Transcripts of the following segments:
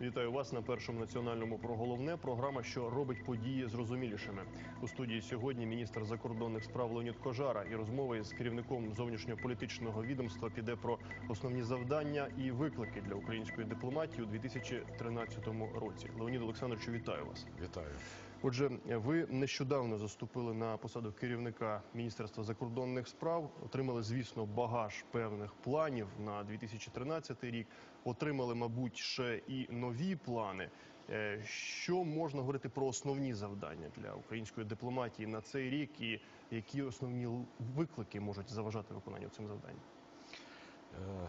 Вітаю вас на першому національному про головне. Програма, що робить події зрозумілішими. У студії сьогодні міністр закордонних справ Леонід Кожара і розмова із керівником зовнішньополітичного відомства піде про основні завдання і виклики для української дипломатії у 2013 році. Леонід Олександровичу, вітаю вас. Вітаю. Отже, ви нещодавно заступили на посаду керівника Міністерства закордонних справ. Отримали, звісно, багаж певних планів на 2013 рік. Отримали, мабуть, ще і нові плани. Е, Що можна говорити про основні завдання для української дипломатії на цей рік, і які основні виклики можуть заважати виконанню цим завданням? Е,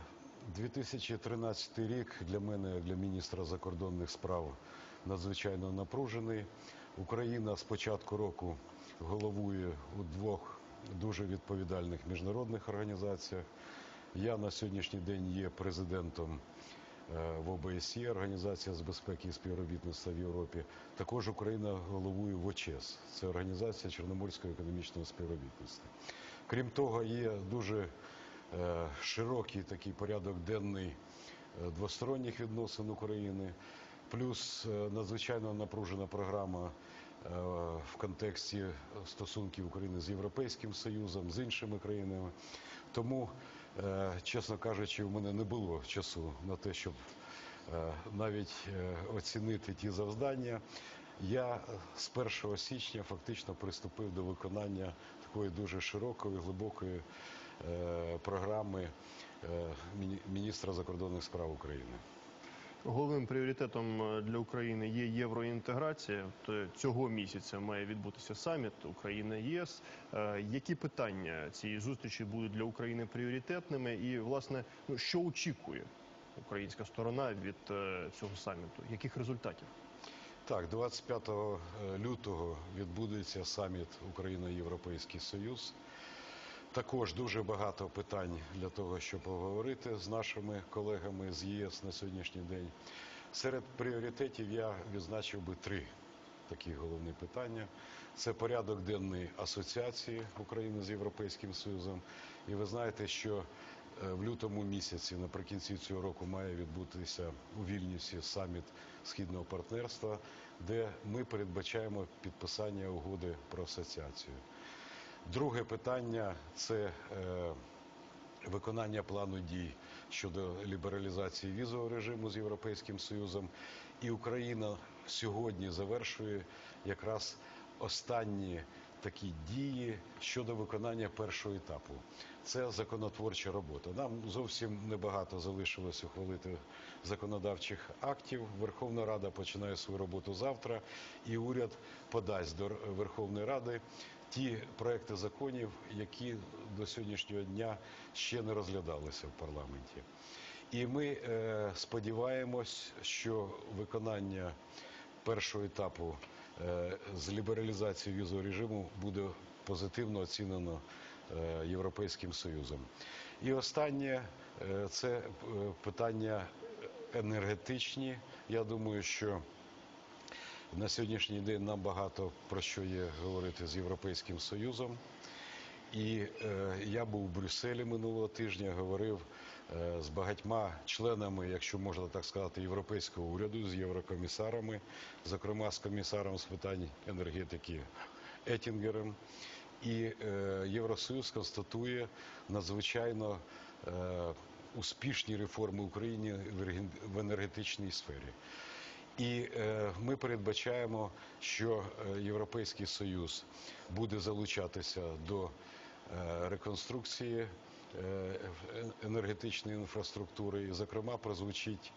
2013 рік для мене, для міністра закордонних справ, надзвичайно напружений. Україна з початку року головує у двох дуже відповідальних міжнародних організаціях. Я на сьогоднішній день є президентом е, в ОБСЄ, Організація з безпеки і співробітництва в Європі. Також Україна головує в ОЧЕС, це Організація Чорноморського економічного співробітництва. Крім того, є дуже е, широкий такий порядок денний е, двосторонніх відносин України, плюс е, надзвичайно напружена програма е, в контексті стосунків України з Європейським Союзом, з іншими країнами. Тому, е, чесно кажучи, у мене не було часу на те, щоб навіть оцінити ті завдання. Я з 1 січня фактично приступив до виконання такої дуже широкої, глибокої програми міністра закордонних справ України. Головним пріоритетом е, для України є євроінтеграція. Цього місяця має відбутися саміт Україна ЄС. Е, Які питання цієї зустрічі будуть для України пріоритетними? І власне, ну що очікує українська сторона від е, цього саміту? Яких результатів? Так, 25 лютого відбудеться саміт Україна-Європейський Союз. Також дуже багато питань для того, щоб поговорити з нашими колегами з ЄС на сьогоднішній день. Серед пріоритетів я відзначив би три такі головні питання. Це порядок денний асоціації України з Європейським Союзом. І ви знаєте, що е, в лютому місяці, наприкінці цього року, має відбутися у Вільнюсі саміт східного партнерства, де ми передбачаємо підписання угоди про асоціацію. Друге питання це е, виконання плану дій щодо лібералізації візового режиму з Європейським Союзом. І Україна сьогодні завершує якраз останні такі дії щодо виконання першого етапу. Це законотворча робота. Нам зовсім небагато залишилось ухвалити законодавчих актів. Верховна Рада починає свою роботу завтра, і уряд подасть до Верховної Ради ті проекти законів, які до сьогоднішнього дня ще не розглядалися в парламенті. І ми е, сподіваємось, що виконання першого етапу е, з лібералізації візового режиму буде позитивно оцінено е, Європейським Союзом. І останнє е, це е, питання енергетичні. Я думаю, що на сьогоднішній день нам багато про що є говорити з Європейським Союзом. І е, я був в Брюсселі минулого тижня, говорив е, з багатьма членами, якщо можна так сказати, європейського уряду, з єврокомісарами, зокрема з комісаром з питань енергетики Етінгером. І е, Євросоюз констатує надзвичайно е, успішні реформи України в енергетичній сфері. І е, ми передбачаємо, що е, Європейський Союз буде залучатися до е, реконструкції енергетичної інфраструктури. І, зокрема, прозвучить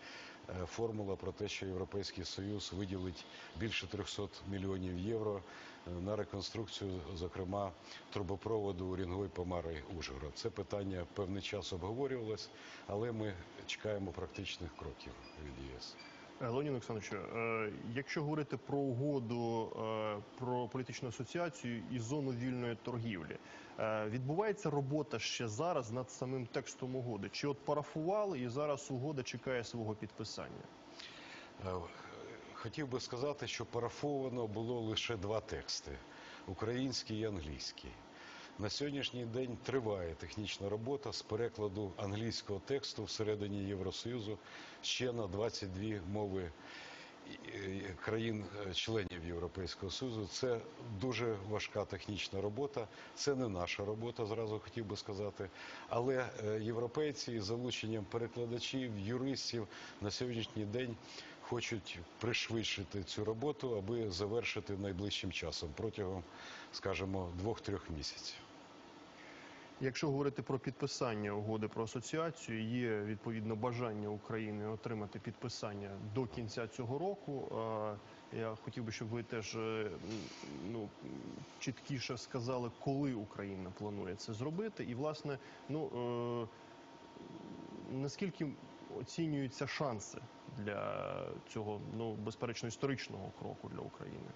формула про те, що Європейський Союз виділить більше 300 мільйонів євро на реконструкцію, зокрема, трубопроводу Урінгой Помари Ужгород. Це питання певний час обговорювалось, але ми чекаємо практичних кроків від ЄС. Е, Леонід Олександровичу, е, якщо говорити про угоду е, про політичну асоціацію і зону вільної торгівлі, відбувається робота ще зараз над самим текстом угоди? Чи от парафували і зараз угода чекає свого підписання? Хотів би сказати, що парафовано було лише два тексти український і англійський. На сьогоднішній день триває технічна робота з перекладу англійського тексту всередині Євросоюзу ще на 22 мови е, країн-членів Європейського Союзу. Це дуже важка технічна робота. Це не наша робота, зразу хотів би сказати. Але е, європейці з залученням перекладачів, юристів на сьогоднішній день хочуть пришвидшити цю роботу, аби завершити найближчим часом протягом, скажімо, двох-трьох місяців. Якщо говорити про підписання угоди про асоціацію, є відповідно бажання України отримати підписання до кінця цього року. Я хотів би, щоб ви теж е, ну чіткіше сказали, коли Україна планує це зробити, і власне, ну е, наскільки оцінюються шанси для цього ну безперечно історичного кроку для України.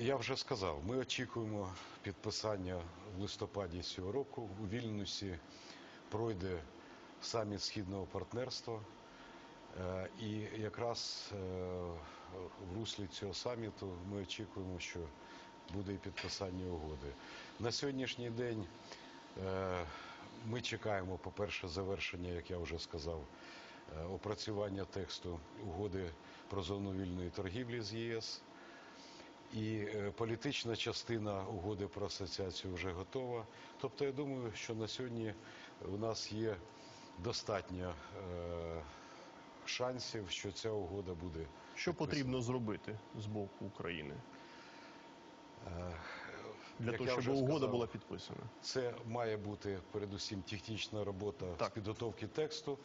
Я вже сказав, ми очікуємо підписання в листопаді цього року. У Вільнюсі пройде саміт східного партнерства. Е, І якраз е, в руслі цього саміту ми очікуємо, що буде і підписання угоди. На сьогоднішній день е, ми чекаємо, по-перше, завершення, як я вже сказав, опрацювання тексту угоди про зону вільної торгівлі з ЄС. І е, політична частина угоди про асоціацію вже готова. Тобто, я думаю, що на сьогодні у нас є достатньо е, шансів, що ця угода буде. Що підписана. потрібно зробити з боку України Е, для як того, щоб угода сказав, була підписана? Це має бути передусім технічна робота Так. з підготовки тексту.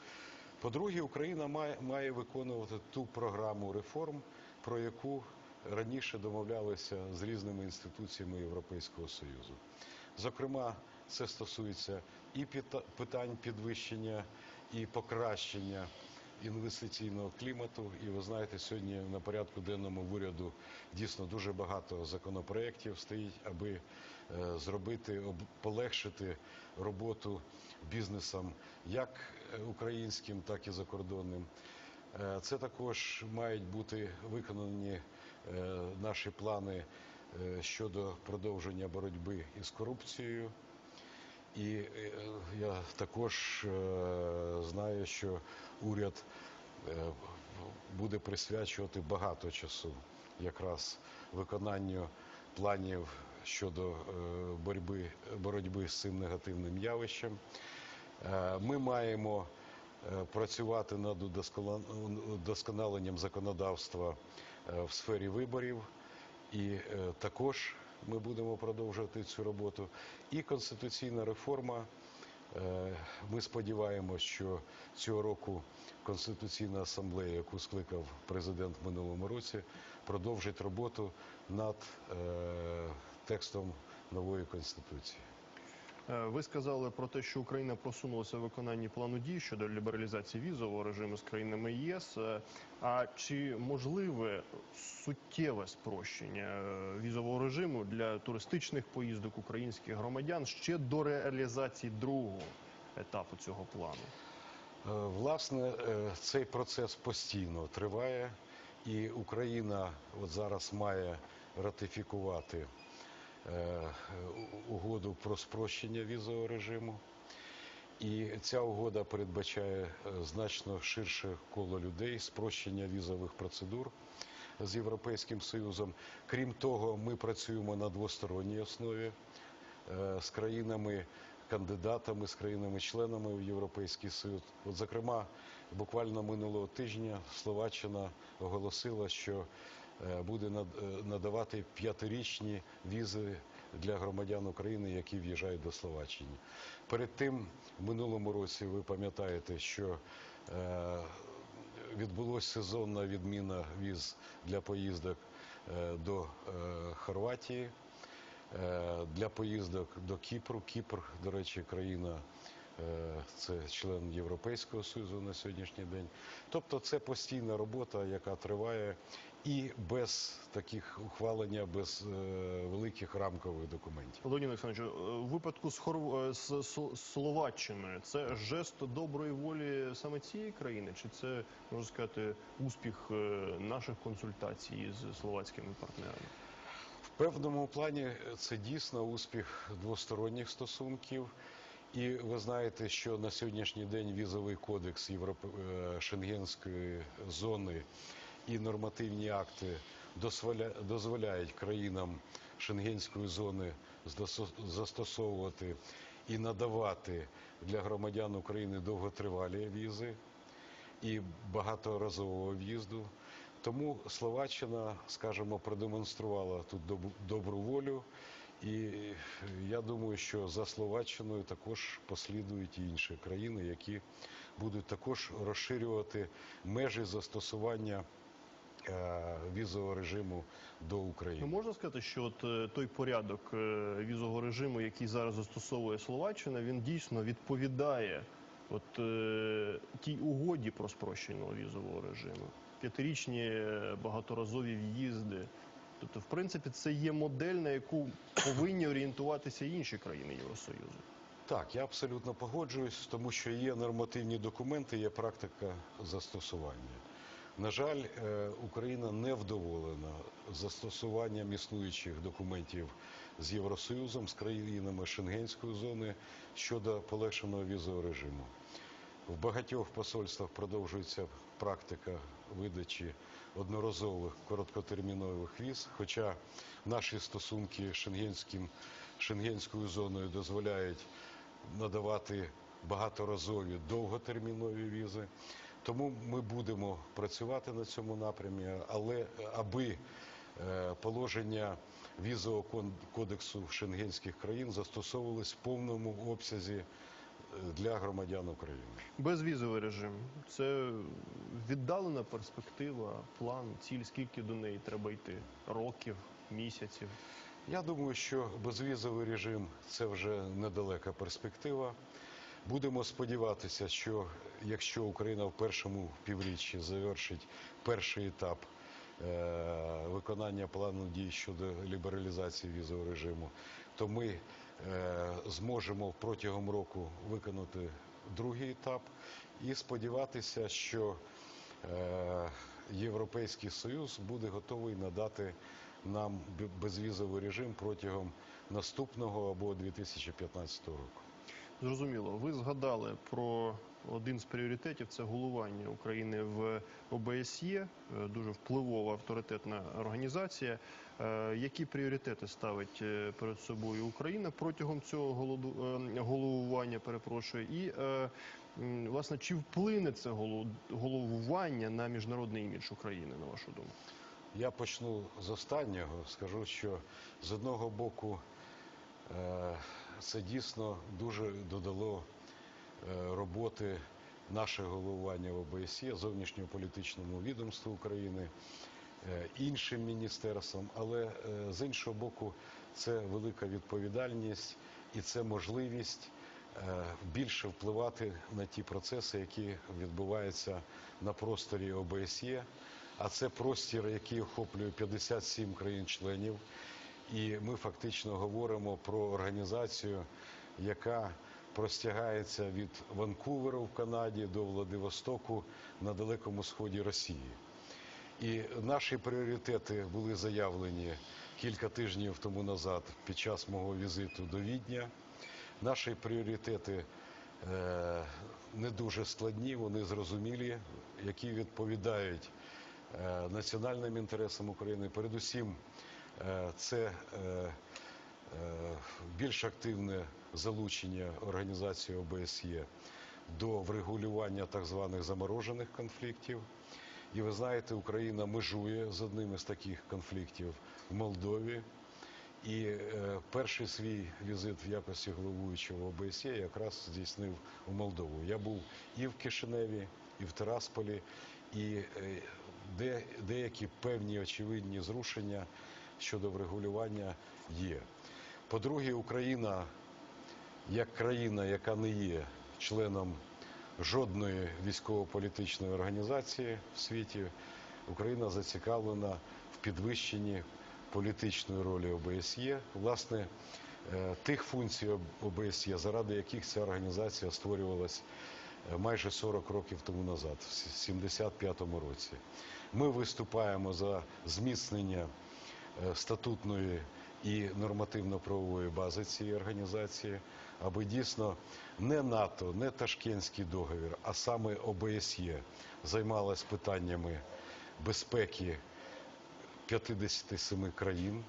По-друге, Україна має, має виконувати ту програму реформ, про яку раніше домовлялися з різними інституціями Європейського Союзу. Зокрема, це стосується і питань підвищення, і покращення інвестиційного клімату. І ви знаєте, сьогодні на порядку денному в уряду дійсно дуже багато законопроєктів стоїть, аби е, зробити, об- полегшити роботу бізнесам як е, українським, так і закордонним. Е, Це також мають бути виконані наші плани е, щодо продовження боротьби із корупцією. І е, я також е, знаю, що уряд е, буде присвячувати багато часу якраз виконанню планів щодо е, боротьби, боротьби з цим негативним явищем. Е, Ми маємо е, працювати над удосконал- удосконаленням законодавства е, в сфері виборів. І е, також ми будемо продовжувати цю роботу. І конституційна реформа. Е, Ми сподіваємося, що цього року Конституційна асамблея, яку скликав президент в минулому році, продовжить роботу над е, текстом нової конституції. Е, Ви сказали про те, що Україна просунулася в виконанні плану дій щодо лібералізації візового режиму з країнами ЄС. Е, А чи можливе суттєве спрощення е, візового режиму для туристичних поїздок українських громадян ще до реалізації другого етапу цього плану? Власне, цей процес постійно триває, і Україна от зараз має ратифікувати угоду про спрощення візового режиму. І ця угода передбачає е, значно ширше коло людей, спрощення візових процедур з Європейським Союзом. Крім того, ми працюємо на двосторонній основі е, з країнами кандидатами, з країнами-членами в Європейський Союз. От, зокрема, буквально минулого тижня Словаччина оголосила, що е, буде е, надавати п'ятирічні візи для громадян України, які в'їжджають до Словаччини. Перед тим, в минулому році, ви пам'ятаєте, що е, відбулася сезонна відміна віз для поїздок е, до е, Хорватії. Е, Для поїздок до Кіпру. Кіпр, до речі, країна, е, це член Європейського Союзу на сьогоднішній день. Тобто це постійна робота, яка триває і без таких ухвалення, без е, великих рамкових документів. Леонід Олександрович, е, у випадку з, Хорв... е, з Словаччиною це жест доброї волі саме цієї країни, чи це можна сказати успіх е, наших консультацій з словацькими партнерами? В певному плані це дійсно успіх двосторонніх стосунків. І ви знаєте, що на сьогоднішній день візовий кодекс Європи... е, Шенгенської зони і нормативні акти дозволя- дозволяють країнам Шенгенської зони застосовувати і надавати для громадян України довготривалі візи і багаторазового в'їзду. Тому Словаччина, скажімо, продемонструвала тут добру волю. І я думаю, що за Словаччиною також послідують і інші країни, які будуть також розширювати межі застосування е, візового режиму до Ну, України. можна сказати, що от е, той порядок е, візового режиму, який зараз застосовує Словаччина, він дійсно відповідає от е, тій угоді про спрощеного візового режиму. П'ятирічні е, багаторазові в'їзди. Тобто, в принципі, це є модель, на яку повинні орієнтуватися інші країни Євросоюзу. Так, я абсолютно погоджуюсь, тому що є нормативні документи, є практика застосування. На жаль, е, Україна не вдоволена застосуванням існуючих документів з Євросоюзом, з країнами Шенгенської зони щодо полегшеного візового режиму. В багатьох посольствах продовжується практика видачі одноразових короткотермінових віз, хоча наші стосунки Шенгенським, Шенгенською зоною дозволяють надавати багаторазові довготермінові візи. Тому ми будемо працювати на цьому напрямі, але аби е, положення візового кодексу шенгенських країн застосовувались в повному обсязі для громадян України. Безвізовий режим це віддалена перспектива, план, ціль, скільки до неї треба йти? Років, місяців. Я думаю, що безвізовий режим це вже недалека перспектива. Будемо сподіватися, що якщо Україна в першому півріччі завершить перший етап е, виконання плану дій щодо лібералізації візового режиму, то ми зможемо протягом року виконати другий етап і сподіватися, що е, Європейський Союз буде готовий надати нам безвізовий режим протягом наступного або 2015 року. Зрозуміло, ви згадали про один з пріоритетів це головування України в ОБСЄ, е, дуже впливова авторитетна організація. Е, Які пріоритети ставить е, перед собою Україна протягом цього головування? Перепрошую, і власне чи вплине це головування на міжнародний імідж України, на вашу думку? Я почну з останнього. Скажу, що з одного боку це дійсно дуже додало роботи наше головування в ОБСЄ, зовнішньополітичному відомству України, е, іншим міністерствам, але е, з іншого боку, це велика відповідальність і це можливість е, більше впливати на ті процеси, які відбуваються на просторі ОБСЄ. А це простір, який охоплює 57 країн-членів. І ми фактично говоримо про організацію, яка простягається від Ванкувера в Канаді до Владивостоку на далекому сході Росії. І наші пріоритети були заявлені кілька тижнів тому назад під час мого візиту до Відня. Наші пріоритети е, не дуже складні, вони зрозумілі, які відповідають е, національним інтересам України. Передусім, е, це більш активне залучення організації ОБСЄ до врегулювання так званих заморожених конфліктів. І ви знаєте, Україна межує з одним із таких конфліктів в Молдові. І е, перший свій візит в якості головуючого ОБСЄ якраз здійснив у Молдову. Я був і в Кишиневі, і в Тирасполі, і е, де, деякі певні очевидні зрушення щодо врегулювання є. По-друге, Україна як країна, яка не є членом жодної військово-політичної організації в світі, Україна зацікавлена в підвищенні політичної ролі ОБСЄ, власне, е, тих функцій ОБСЄ, заради яких ця організація створювалась е, майже 40 років тому назад, в 75-му році. Ми виступаємо за зміцнення е, статутної і нормативно-правової бази цієї організації, аби дійсно не НАТО, не Ташкентський договір, а саме ОБСЄ займалась питаннями безпеки 57 країн.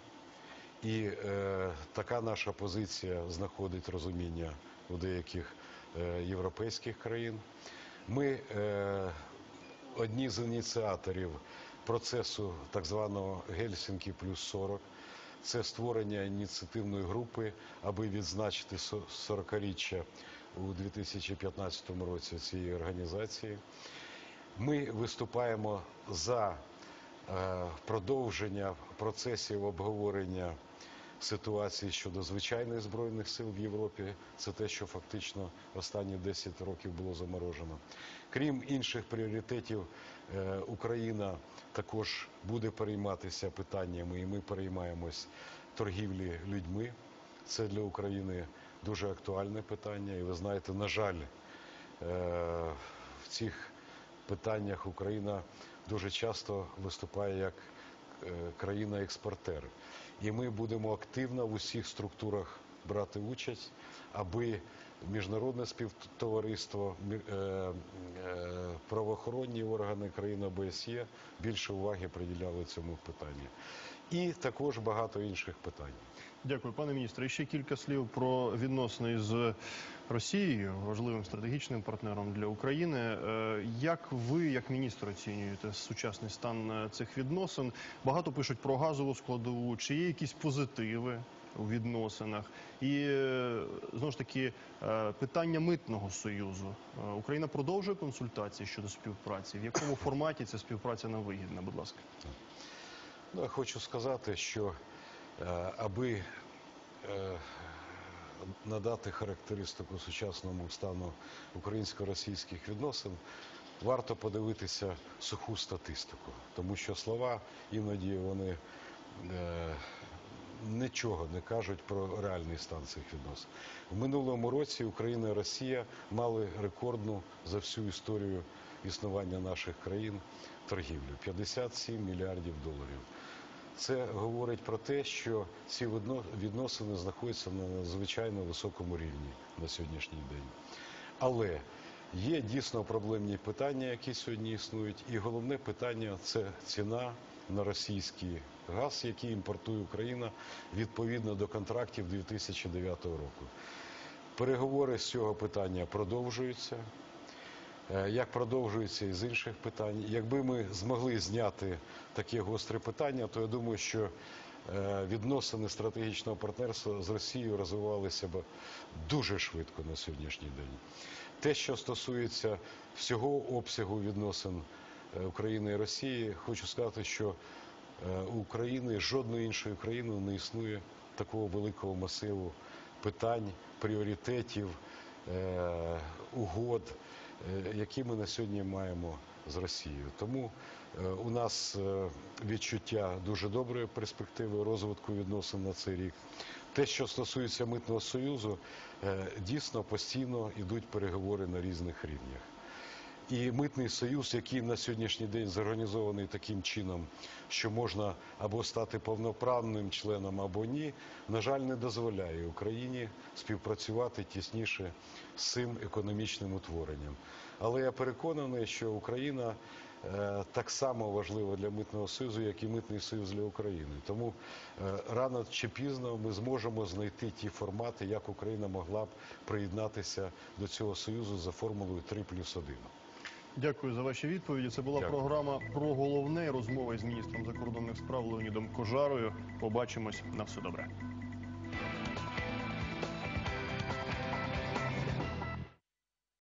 І е, така наша позиція знаходить розуміння у деяких е, європейських країн. Ми е, одні з ініціаторів процесу так званого Гельсінкі плюс 40. Це створення ініціативної групи, аби відзначити со- 40-річчя у 2015 році цієї організації. Ми виступаємо за е, продовження процесів обговорення ситуації щодо звичайних збройних сил в Європі. Це те, що фактично останні 10 років було заморожено. Крім інших пріоритетів, е, Україна також буде перейматися питаннями, і ми переймаємось торгівлі людьми. Це для України дуже актуальне питання. І ви знаєте, на жаль, е, в цих питаннях Україна дуже часто виступає як е, країна-експортер. І ми будемо активно в усіх структурах брати участь, аби міжнародне співтовариство, е, е, правоохоронні органи країн ОБСЄ більше уваги приділяли цьому питанню. І також багато інших питань. Дякую, пане міністре. І ще кілька слів про відносини з Росією, важливим стратегічним партнером для України. Е, Як ви, як міністр, оцінюєте сучасний стан е, цих відносин? Багато пишуть про газову складову. Чи є якісь позитиви у відносинах? І е, знову ж таки питання митного союзу. Україна продовжує консультації щодо співпраці. В якому форматі ця співпраця нам вигідна? Будь ласка. Ну, хочу сказати, що аби е, надати характеристику сучасному стану українсько-російських відносин, варто подивитися суху статистику, тому що слова іноді вони е, нічого не кажуть про реальний стан цих відносин. В минулому році Україна і Росія мали рекордну за всю історію існування наших країн торгівлю 57 мільярдів доларів. Це говорить про те, що ці відно- відносини знаходяться на надзвичайно високому рівні на сьогоднішній день. Але є дійсно проблемні питання, які сьогодні існують, і головне питання це ціна на російський газ, який імпортує Україна відповідно до контрактів 2009 року. Переговори з цього питання продовжуються. Е, Як продовжується і з інших питань. Якби ми змогли зняти таке гостре питання, то я думаю, що е, відносини стратегічного партнерства з Росією розвивалися б дуже швидко на сьогоднішній день. Те, що стосується всього обсягу відносин е, України і Росії, хочу сказати, що України жодної іншої країни не існує такого великого масиву питань, пріоритетів, угод, які ми на сьогодні маємо з Росією. Тому е, у нас е, відчуття дуже доброї перспективи розвитку відносин на цей рік. Те, що стосується митного союзу, е, дійсно постійно йдуть переговори на різних рівнях. І митний союз, який на сьогоднішній день зорганізований таким чином, що можна або стати повноправним членом, або ні, на жаль, не дозволяє Україні співпрацювати тісніше з цим економічним утворенням. Але я переконаний, що Україна е, так само важлива для митного союзу, як і митний союз для України. Тому е, рано чи пізно ми зможемо знайти ті формати, як Україна могла б приєднатися до цього союзу за формулою 3 плюс 1. Дякую за ваші відповіді. Це була Дякую. програма про головне розмова з міністром закордонних справ Леонідом Кожарою. Побачимось на все добре.